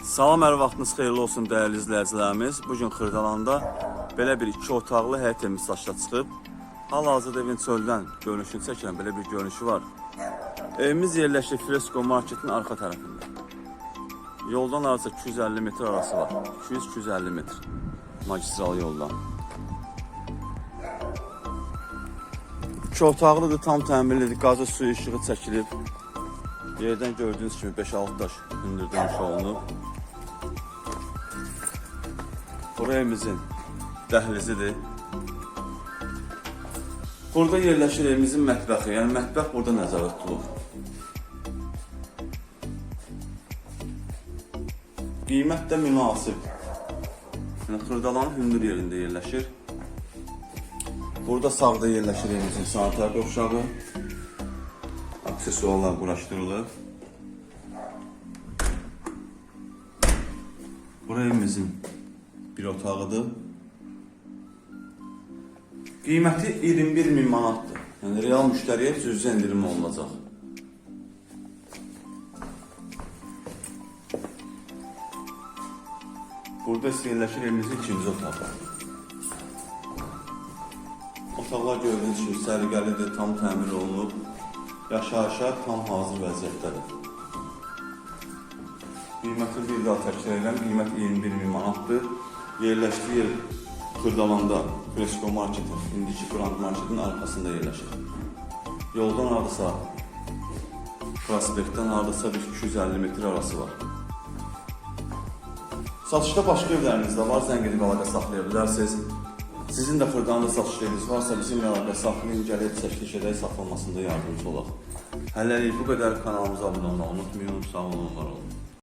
Salam, hər vaxtınız xeyirli olsun dəyərli izləyicilərimiz. Bu gün Xırdalanda belə bir iki otaqlı həyət evi satışa çıxıb. Hal-hazırda evin çöldən görünüşünü çəkilən belə bir görünüşü var. Evimiz yerləşir Fresko marketin arxa tərəfində. Yoldan arası 250 metr arası var. 200-250 metr magistral yoldan. İki otaqlıdır, tam təmirlidir, qazı suyu işığı çəkilib. Yerdən gördüyünüz kimi 5-6 daş hündürdən olunub. Evimizin dəhlizidir. Burada yerləşir evimizin mətbəxi. Yəni mətbəx burada nəzərdə tutulur. Qiymət də münasib. Yəni Xırdalanın hündür yerində yerləşir. Burada sağda yerləşir evimizin sanitar qovşağı. Aksesuarlar quraşdırılıb. Bura evimizin bir otağıdır. Qiyməti 21 min manatdır. Yəni real müştəriyə cüzi endirim olunacaq. Burada isə yerləşir evimizin ikinci otağı. Otaqlar gördüyünüz kimi səliqəlidir, tam təmir olunub. Yaşayışa tam hazır vəziyyətdədir. Qiyməti bir daha təkrar edirəm. Qiymət 21 min manatdır. Yerləşdiyi yer Xırdalanda Fresko marketi, indiki Grand marketin arxasında yerləşir. Yoldan hardasa prospektdən hardasa bir 250 metr arası var. Satışda başqa evləriniz də var, zəng edib əlaqə saxlaya bilərsiniz. Sizin də Xırdalanda satış eviniz varsa bizimlə əlaqə saxlayın, gəlib çəkiliş edək, saxlanmasında yardımcı olaq. Hələlik bu qədər kanalımıza abunə olmağı unutmayın. Sağ olun, var olun.